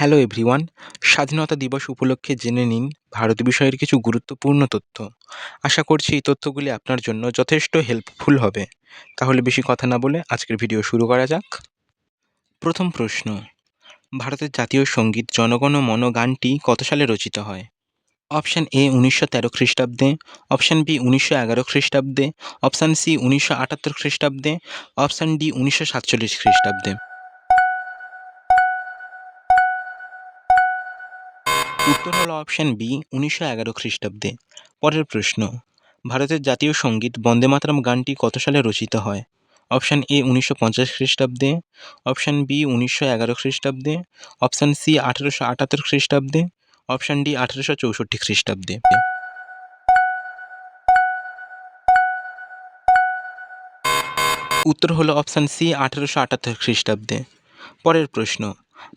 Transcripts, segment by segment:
Hello everyone স্বাধীনতা দিবস উপলক্ষে জেনে নিন ভারত বিষয়ের কিছু গুরুত্বপূর্ণ তথ্য। আশা করছি এই তথ্যগুলি আপনার জন্য যথেষ্ট হেল্পফুল হবে। তাহলে বেশি কথা না বলে আজকের ভিডিও শুরু করা যাক। প্রথম প্রশ্ন। ভারতের জাতীয় সংগীত জনগণ মন গানটি কত সালে রচিত হয়? অপশান এ উনিশশো তেরো খ্রিস্টাব্দে অপশান বি উনিশশো এগারো খ্রিস্টাব্দে অপশান সি উনিশশো আটাত্তর খ্রিস্টাব্দে অপশান ডি উনিশশো সাতচল্লিশ খ্রিস্টাব্দে। উত্তর হলো অপশান বি উনিশশো এগারো খ্রিস্টাব্দে। পরের প্রশ্ন, ভারতের জাতীয় সংগীত বন্দে মাতরম গানটি কত সালে রচিত হয়? অপশান এ উনিশশো পঞ্চাশ খ্রিস্টাব্দে। অপশান বি উনিশশো এগারো খ্রিস্টাব্দে। অপশান সি আঠেরোশো আটাত্তর খ্রিস্টাব্দে। অপশান ডি আঠেরোশো চৌষট্টি খ্রিস্টাব্দে। উত্তর হলো অপশান সি আঠেরোশো আটাত্তর খ্রিস্টাব্দে। পরের প্রশ্ন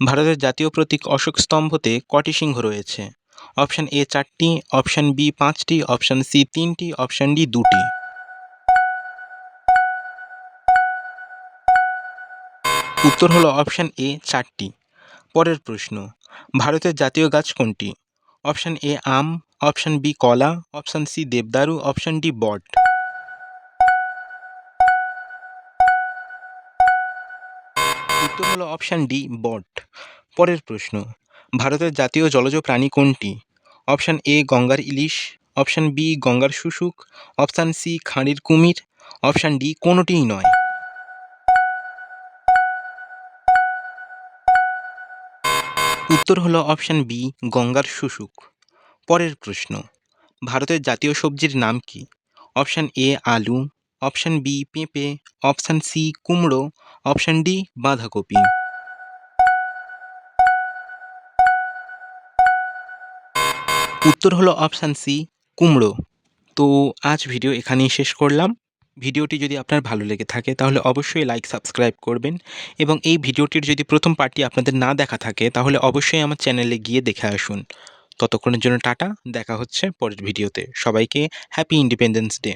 ভারতের জাতীয় প্রতীক অশোক স্তম্ভতে কটি সিংহ রয়েছে? অপশান এ চারটি, অপশান বি পাঁচটি, অপশান সি তিনটি, অপশান ডি দুটি। উত্তর হলো অপশান এ চারটি। পরের প্রশ্ন, ভারতের জাতীয় গাছ কোনটি? অপশান এ আম, অপশান বি কলা, অপশান সি দেবদারু, অপশান ডি বট। উত্তর হলো অপশান ডি বট। পরের প্রশ্ন, ভারতের জাতীয় জলজ প্রাণী কোনটি? অপশান এ গঙ্গার ইলিশ, অপশান বি গঙ্গার শুশুক, অপশান সি খাঁড়ির কুমির, অপশান ডি কোনোটিই নয়। উত্তর হলো অপশান বি গঙ্গার শুশুক। পরের প্রশ্ন, ভারতের জাতীয় সবজির নাম কি? অপশান এ আলু, অপশান বি পেঁপে, অপশান সি কুমড়ো, অপশান ডি বাঁধাকপি। উত্তর হলো অপশান সি কুমড়ো। তো আজ ভিডিও এখানেই শেষ করলাম। ভিডিওটি যদি আপনার ভালো লেগে থাকে, তাহলে অবশ্যই লাইক সাবস্ক্রাইব করবেন এবং এই ভিডিওটির যদি প্রথম পার্টি আপনাদের না দেখা থাকে, তাহলে অবশ্যই আমার চ্যানেলে গিয়ে দেখে আসুন। ততক্ষণের জন্য টাটা, দেখা হচ্ছে পরের ভিডিওতে সবাইকে হ্যাপি ইন্ডিপেন্ডেন্স ডে